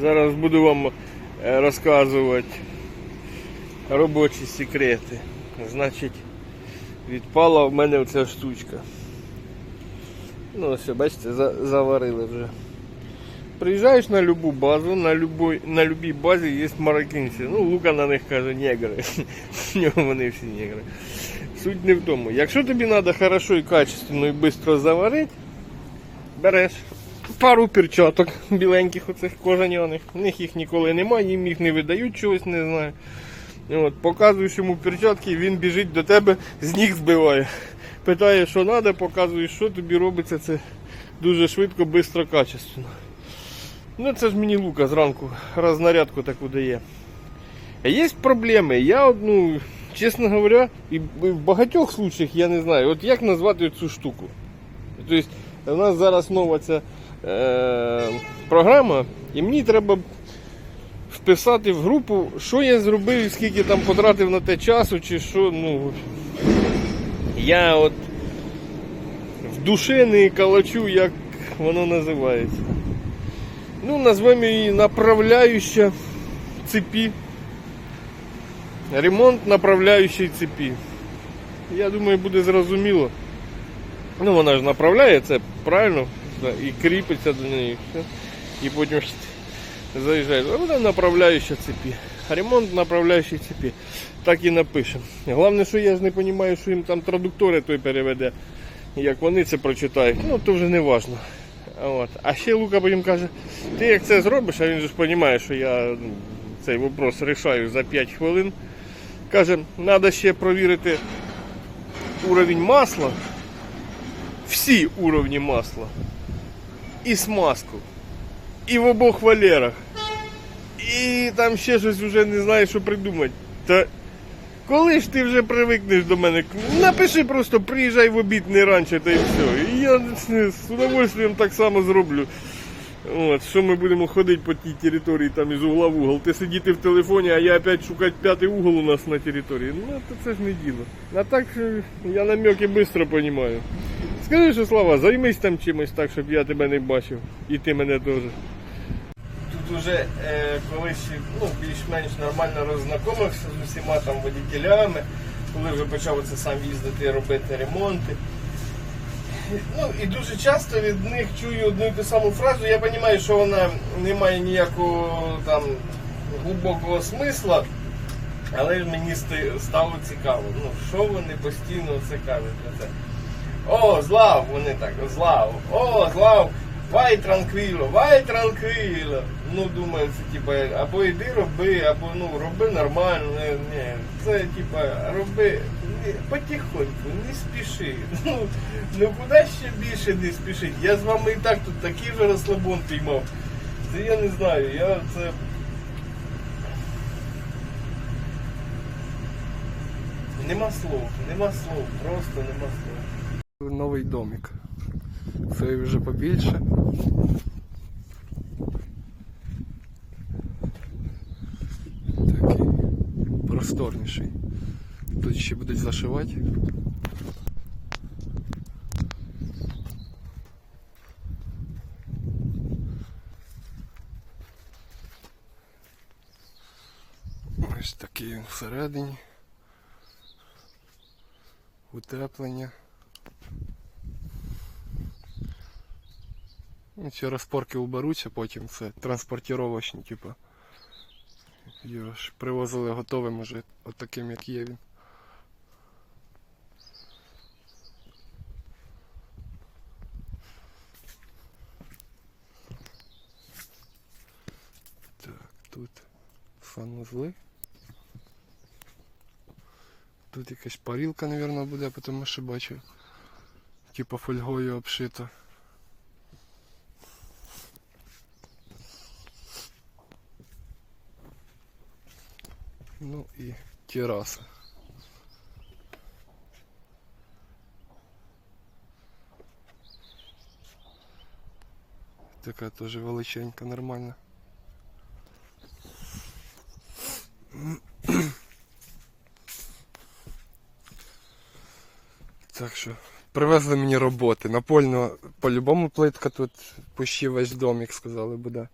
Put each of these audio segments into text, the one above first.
Зараз буду вам е, розказувати робочі секрети. Значить, відпала в мене оця штучка. Ну, ось, бачите, за- заварили вже. Приїжджаєш на любу базу, на любой, на любій базі є мароккинці. Ну, Лука на них каже негри. В нього вони всі негри. Суть не в тому. Якщо тобі треба хорошо і качественно і швидко заварити, береш пару перчаток біленьких оцих кожаняних. В них їх ніколи немає, їм їх не видають чогось, не знаю. От, показуєш йому перчатки, він біжить до тебе, з ніг збиває. Питає, що треба, показуєш, що тобі робиться це дуже швидко, швидко, качественно. Ну це ж мені Лука зранку рознарядку таку дає. Є проблеми. Я одну, чесно говоря, і в багатьох случаях я не знаю, от як назвати цю штуку. Тобто, у нас зараз нова ця е, програма, і мені треба вписати в групу, що я зробив скільки там потратив на те часу, чи що. Ну, я от в душі не калачу, як воно називається. Ну, назвемо її направляюча цепі. Ремонт направляючої цепі. Я думаю, буде зрозуміло. Ну, вона ж направляє це правильно і кріпиться до неї. і потім заїжджає. А вона направляюча цепі. Ремонт направляючої цепі. Так і напишемо. Головне, що я ж не розумію, що їм там традуктори той переведе. Як вони це прочитають, ну то вже не важно. От. А ще Лука потім каже, ти як це зробиш, а він ж розуміє, що я ну, цей вопрос рішаю за 5 хвилин. Каже, треба ще провірити уровень масла, всі уровні масла, і смазку, і в обох валерах. І там ще щось вже не знаю, що придумати. Та коли ж ти вже привикнеш до мене, напиши просто приїжджай в обід не раніше та й все. І я з удовольствием так само зроблю. От, що ми будемо ходити по тій території там із угла в угол. Ти сидіти в телефоні, а я опять шукати п'ятий угол у нас на території. Ну то це ж не діло. А так е, я намеки швидко розумію. Скажи, що Слава, займись там чимось так, щоб я тебе не бачив. І ти мене теж. Тут уже е, колись ну, більш-менш нормально роззнайомився з усіма там водітелями, коли вже почав це сам їздити робити ремонти. Ну і дуже часто від них чую одну і ту саму фразу. Я розумію, що вона не має ніякого там глибокого смисла, але мені стало цікаво. Ну, що вони постійно це кажуть про це. О, злав, вони так, злав, о, злав, вай транквіло, вай транквіло. Ну, думаю, це типа, або йди роби, або ну роби нормально. Не. Це типа роби потихоньку, не спіши. Ну, ну куди ще більше не спішить? Я з вами і так тут такий же розслабон піймав. Це я не знаю, я це. Нема слов, нема слов, просто нема слов. Новий домик. Цей вже побільше. Такий просторніший. Тут ще будуть зашивати. Ось такий всередині. Утеплення. Ці розпорки уберуться, потім це транспортировочні, типу. Його ж привозили готовим уже, от таким як є він. Так, тут санузли. Тут якась парілка, мабуть, буде, тому що бачу, типу фольгою обшита. Ну тераса. Така теж величенька, нормальна. Так що привезли мені роботи. Напольно по-любому плитка тут почти весь дом, як сказали, буде.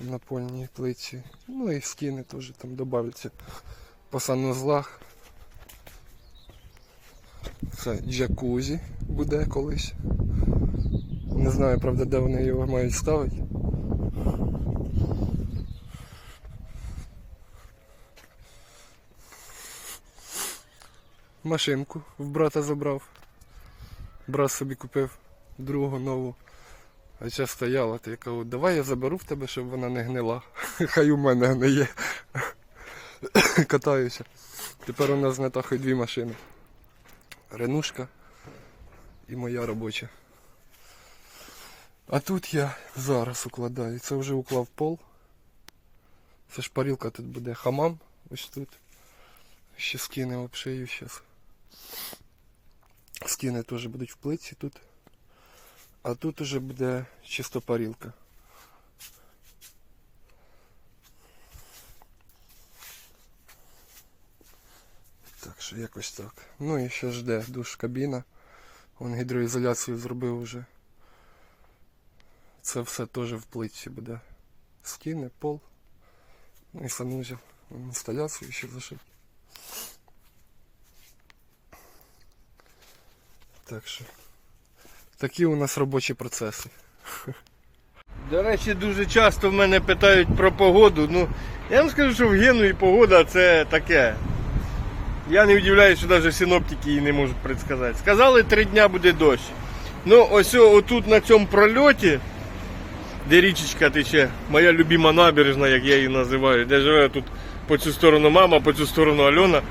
в напольній плиті. Ну і стіни теж там додаються по санузлах. Це джакузі буде колись. Не знаю, правда, де вони його мають ставити. Машинку в брата забрав. Брат собі купив другу нову. А ця стояла, то я кажу, давай я заберу в тебе, щоб вона не гнила. Хай у мене гниє. Катаюся. Тепер у нас на тахи дві машини. Ренушка і моя робоча. А тут я зараз укладаю. Це вже уклав пол. Це шпарілка тут буде хамам. Ось тут. Ще скини обшию зараз. Скини теж будуть в плитці тут. А тут уже буде чисто парілка. Що якось так. Ну і ще жде душ кабіна. Вон гідроізоляцію зробив уже. Це все теж в плитці буде. Стіни, пол. Ну і санузел. Інсталяцію ще зашив. Так що. Такі у нас робочі процеси. До речі, дуже часто в мене питають про погоду. Ну, я вам скажу, що в Генуї погода це таке. Я не удивляюсь, що навіть синоптики її не можуть предсказати. Сказали, три дня буде дощ. Ну, ось отут на цьому прольоті, де річечка тече, моя любима набережна, як я її називаю, де живе тут по цю сторону мама, по цю сторону Альона.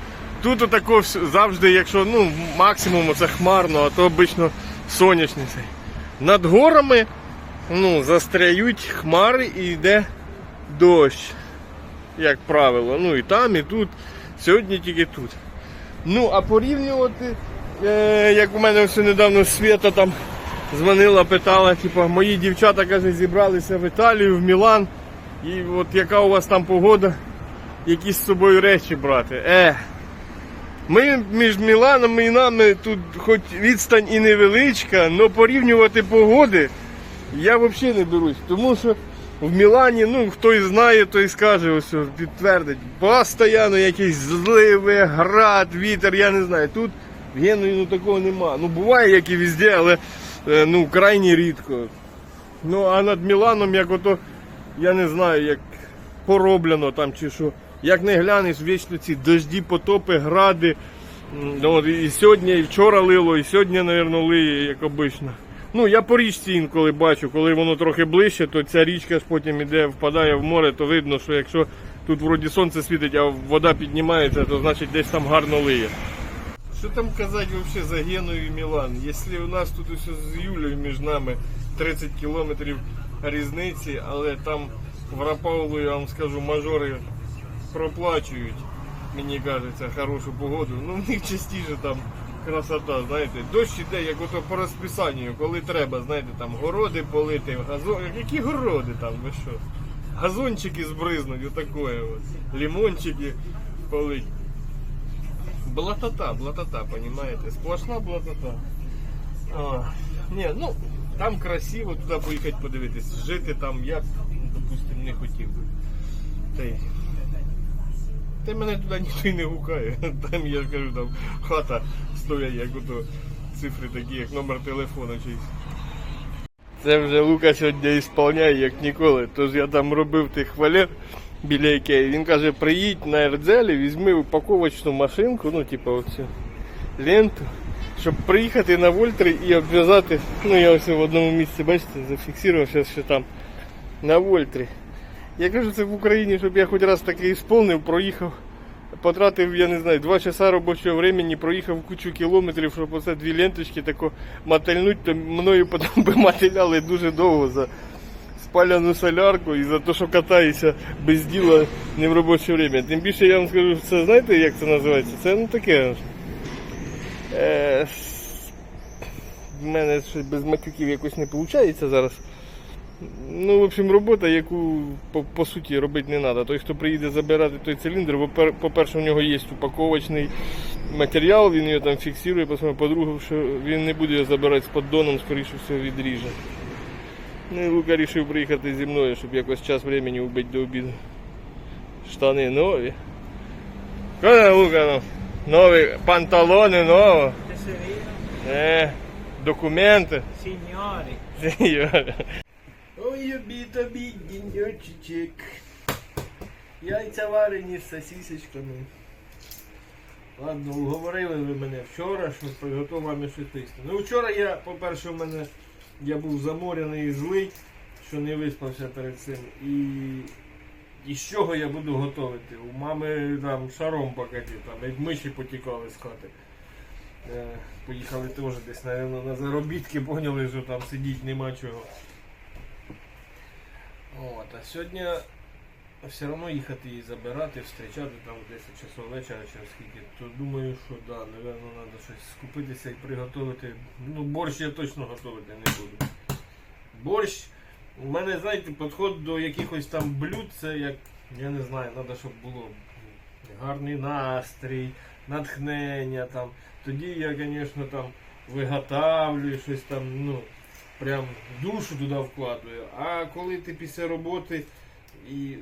Тут отако завжди, якщо ну, максимум це хмарно, а то обично сонячний. Над горами ну, застряють хмари і йде дощ, як правило. Ну і там, і тут. Сьогодні тільки тут. Ну, а порівнювати, е, як у мене все недавно Свята там дзвонила, питала, типу, мої дівчата каже, зібралися в Італію, в Мілан. І от яка у вас там погода, якісь з собою речі брати. Е, ми між Міланом і нами тут хоч відстань і невеличка, але порівнювати погоди я взагалі не берусь. Тому що в Мілані, ну хто і знає, той скаже, ось підтвердить. Постійно якісь зливи, град, вітер, я не знаю. Тут в Генуї ну, такого нема. Ну буває, як і везде, але е, ну, крайні рідко. Ну а над Міланом, як ото, я не знаю, як пороблено там чи що. Як не глянеш, вічно ці дожді, потопи, гради. От І сьогодні, і вчора лило, і сьогодні, мабуть, лиє, як обично. Ну, я по річці інколи бачу, коли воно трохи ближче, то ця річка ж потім іде, впадає в море, то видно, що якщо тут вроді сонце світить, а вода піднімається, то значить десь там гарно лиє. Що там казати взагалі за Геною і Мілан? Якщо у нас тут усе з Юлею між нами 30 кілометрів різниці, але там в Рапаулу, я вам скажу, мажори проплачують, мені кажеться, хорошу погоду. Ну в них частіше там красота, знаєте. Дощ іде, як ото по розписанню, коли треба, знаєте, там городи полити, газон. Які городи там, ви що? Газончики збризнуть, отакое от. Лимончики полить. Блатота, блатота, понимаете? Сплошна блатота. А, ні, ну там красиво, туди поїхати подивитись. Жити там я, допустим, не хотів би. Та й та мене туди ніхто й не гукає. Там я ж кажу, там хата стоять, як ото цифри такі, як номер телефону чийсь. Це вже Лука сьогодні ісполняє, як ніколи. Тож я там робив тих валер біля Ікеї. Він каже, приїдь на Ердзелі, візьми упаковочну машинку, ну типу оцю ленту, щоб приїхати на Вольтри і обв'язати. Ну я ось в одному місці, бачите, зафіксував зараз, що там на Вольтрі. Я кажу, це в Україні, щоб я хоч раз таки ісполнив, проїхав, потратив, я не знаю, два часа робочого времени, проїхав кучу кілометрів, щоб оце дві ленточки тако мотильнуть, то мною потім би мотиляли дуже довго за спаляну солярку і за те, що катаюся без діла не в робоче время. Тим більше я вам скажу, це знаєте, як це називається? Це ну таке. Е, в мене щось без матюків якось не виходить зараз. Ну, в общем, робота, яку по, по суті робити не треба. Той, хто приїде забирати той циліндр, по-пер- по-перше, у нього є упаковочний матеріал, він його там фіксує, по-друге, що він не буде його забирати з поддоном, скоріше всього відріже. Ну і Лука вирішив приїхати зі мною, щоб якось час времени вбити до обіду. Штани нові. Коли Лука, ну, нові панталони нові. Tesserino, Е, документи. signori. Сеньор. Ой, обід, обід, денечек. Яйця варені з сосисочками. Ладно, уговорили ви мене вчора, що приготував вам щось тисне. Ну вчора я, по-перше, в мене я був заморяний і злий, що не виспався перед цим. І, і з чого я буду готувати? У мами там шаром покаті, там як миші потікали з хати. Е, Поїхали теж десь, напевно, на заробітки, поняли, що там сидіти нема чого. От, а сьогодні все одно їхати її забирати, зустрічати там в 10 часов вечора чи скільки, то думаю, що да, напевно, треба щось скупитися і приготувати. Ну, борщ я точно готувати не буду. Борщ, у мене, знаєте, підход до якихось там блюд, це як, я не знаю, треба, щоб було гарний настрій, натхнення там. Тоді я, звісно, там виготавлюю щось там, ну, прям душу туди вкладую. А коли ти після роботи і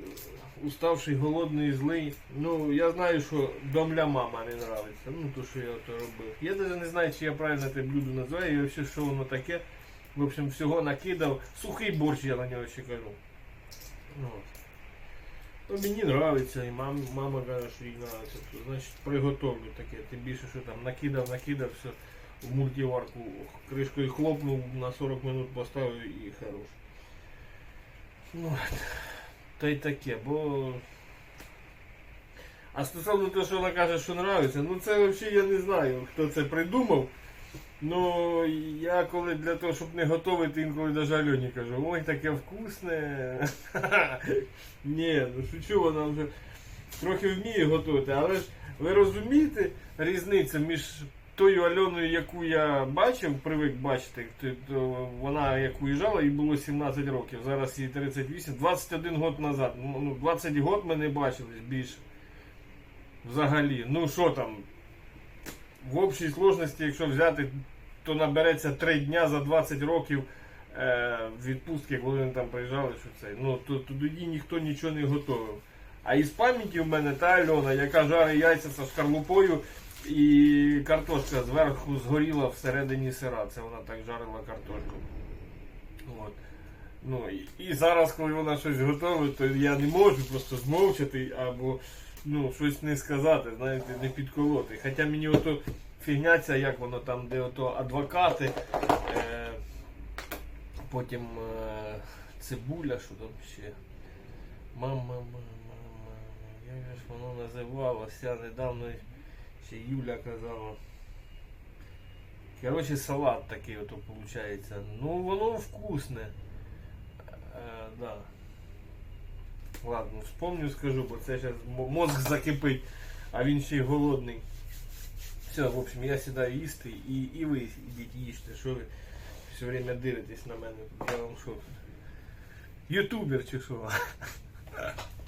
уставший, голодний, злий, ну я знаю, що домля мама не нравиться. Ну то, що я то робив. Я навіть не знаю, чи я правильно те блюдо називаю, і взагалі, що воно таке. В общем, всього накидав. Сухий борщ я на нього ще кажу. Ну. Ну, мені нравиться, і мам, мама каже, що їй. То, значить, приготовлю таке. Тим більше, що там накидав, накидав, все в мультиварку кришкою хлопнув, на 40 минут поставив і хорош. Ну, та й таке, бо. А стосовно того, що вона каже, що нравиться, ну це взагалі я не знаю, хто це придумав. Ну, я коли для того, щоб не готувати, інколи навіть Альоні кажу, ой, таке вкусне. Ні, ну шучу, вона вже трохи вміє готувати, але ж ви розумієте різницю між тою Альоною, яку я бачив, привик бачити, то, вона як уїжджала, їй було 17 років, зараз їй 38, 21 год назад. Ну, 20 год ми не бачились більше. Взагалі. Ну що там? В общій сложності, якщо взяти, то набереться 3 дня за 20 років е, відпустки, коли вони там приїжджали, що це. Ну, то, то тоді ніхто нічого не готував. А із пам'яті в мене та Альона, яка жарить яйця зі шкарлупою і картошка зверху згоріла всередині сира. Це вона так жарила картошку. От. Ну, і, і зараз, коли вона щось готовить, то я не можу просто змовчати або ну, щось не сказати, знаєте, не підколоти. Хоча мені ото фігня ця, як воно там, де ото адвокати, е, потім е, цибуля, що там ще. Мама, мама, мама, як же ж воно називалося, недавно ще Юля казала. Коротше, салат такий ото виходить. Ну воно вкусне. Е, да. Ладно, вспомню, скажу, бо це зараз мозг закипить, а він ще й голодний. Все, в общем, я сідаю їсти і, і ви ідіть їжте, що ви все время дивитесь на мене. Я вам що? Ютубер чи що?